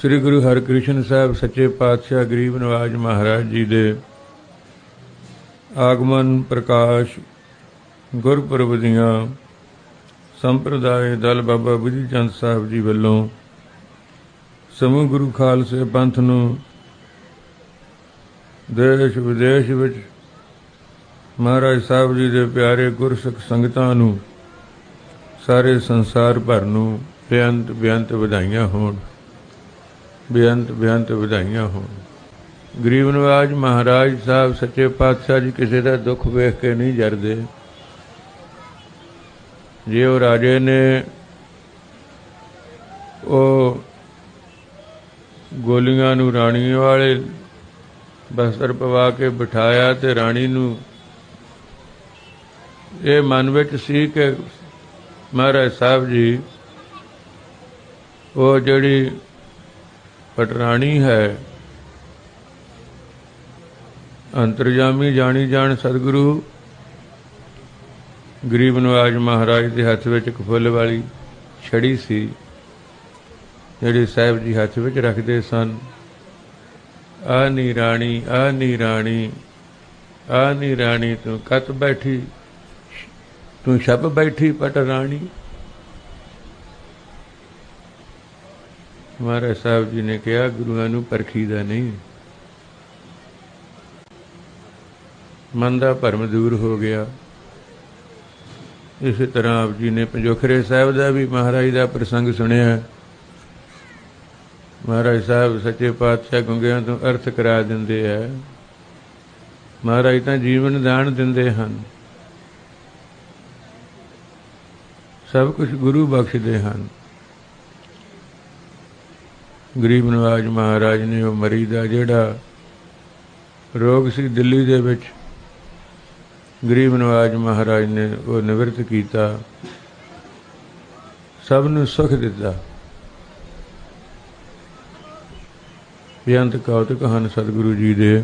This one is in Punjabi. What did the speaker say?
ਸ੍ਰੀ ਗੁਰੂ ਹਰਿਕ੍ਰਿਸ਼ਨ ਸਾਹਿਬ ਸੱਚੇ ਪਾਤਸ਼ਾਹ ਗਰੀਬ ਨਵਾਜ ਮਹਾਰਾਜ ਜੀ ਦੇ ਆਗਮਨ ਪ੍ਰਕਾਸ਼ ਗੁਰਪੁਰਬ ਦੀਆਂ ਸੰਪਰਦਾਇ ਦਲ ਬਾਬਾ ਬੁੱਧੀ ਚੰਦ ਸਾਹਿਬ ਜੀ ਵੱਲੋਂ ਸਮੂਹ ਗੁਰੂ ਖਾਲਸੇ ਪੰਥ ਨੂੰ ਦੇਸ਼ ਵਿਦੇਸ਼ ਵਿੱਚ ਮਹਾਰਾਜ ਸਾਹਿਬ ਜੀ ਦੇ ਪਿਆਰੇ ਗੁਰਸਿੱਖ ਸੰਗਤਾਂ ਨੂੰ ਸਾਰੇ ਸੰਸਾਰ ਭਰ ਨੂੰ ਬੇਅੰਤ ਬੇਅੰਤ ਵਧਾਈਆਂ ਹੋਣ। ਬੇਅੰਤ ਬੇਅੰਤ ਵਧਾਈਆਂ ਹੋਣ। ਗਰੀਬ ਨਵਾਜ ਮਹਾਰਾਜ ਸਾਹਿਬ ਸੱਚੇ ਪਾਤਸ਼ਾਹ ਜੀ ਕਿਸੇ ਦਾ ਦੁੱਖ ਵੇਖ ਕੇ ਨਹੀਂ ਜਰਦੇ। ਜੇ ਉਹ ਰਾਜੇ ਨੇ ਉਹ ਗੋਲੀਆਂ ਨੂੰ ਰਾਣੀ ਵਾਲੇ ਬਸਤਰ ਪਵਾ ਕੇ ਬਿਠਾਇਆ ਤੇ ਰਾਣੀ ਨੂੰ ਇਹ ਮਨ ਵਿੱਚ ਸੀ ਕਿ ਮਹਾਰਾਜ ਸਾਹਿਬ ਜੀ, ਉਹ ਜਿਹੜੀ ਪਟਰਾਣੀ ਹੈ। ਅੰਤਰਜਾਮੀ ਜਾਣੀ ਜਾਣ ਸਤਿਗੁਰੂ। ਗਰੀਬ ਨਵਾਜ ਮਹਾਰਾਜ ਦੇ ਹੱਥ ਵਿੱਚ ਇੱਕ ਫੁੱਲ ਵਾਲੀ ਛੜੀ ਸੀ, ਜਿਹੜੀ ਸਾਹਿਬ ਜੀ ਹੱਥ ਵਿੱਚ ਰੱਖਦੇ ਸਨ। ਆ ਨੀ ਰਾਣੀ, ਆ ਨੀ ਰਾਣੀ, ਆ ਨੀ ਰਾਣੀ, ਤੂੰ ਕਤ ਬੈਠੀ, ਤੂੰ ਛੱਪ ਬੈਠੀ ਪਟ ਰਾਣੀ ਮਹਾਰਾਜ ਸਾਹਿਬ ਜੀ ਨੇ ਕਿਹਾ, ਗੁਰੂਆਂ ਨੂੰ ਪਰਖੀਦਾ ਨਹੀਂ। ਮਨ ਦਾ ਭਰਮ ਦੂਰ ਹੋ ਗਿਆ। ਇਸੇ ਤਰ੍ਹਾਂ ਆਪ ਜੀ ਨੇ ਪੰਜੋਖਰੇ ਸਾਹਿਬ ਦਾ ਵੀ ਮਹਾਰਾਜ ਦਾ ਪ੍ਰਸੰਗ ਸੁਣਿਆ। ਮਹਾਰਾਜ ਸਾਹਿਬ ਸੱਚੇ ਪਾਤਸ਼ਾਹ ਗੁੰਗਿਆਂ ਤੋਂ ਅਰਥ ਕਰਾ ਦਿੰਦੇ ਆ। ਮਹਾਰਾਜ ਤਾਂ ਜੀਵਨ ਦਾਨ ਦਿੰਦੇ ਹਨ। ਸਭ ਕੁਝ ਗੁਰੂ ਬਖਸ਼ਦੇ ਹਨ। ਗਰੀਬ ਨਵਾਜ ਮਹਾਰਾਜ ਨੇ ਉਹ ਮਰੀ ਦਾ ਜਿਹੜਾ ਰੋਗ ਸੀ ਦਿੱਲੀ ਦੇ ਵਿੱਚ, ਗਰੀਬ ਨਵਾਜ ਮਹਾਰਾਜ ਨੇ ਉਹ ਨਿਵਰਤ ਕੀਤਾ, ਸਭ ਨੂੰ ਸੁਖ ਦਿੱਤਾ। ਬੇਅੰਤ ਕੌਤਕ ਹਨ ਸਤਿਗੁਰੂ ਜੀ ਦੇ।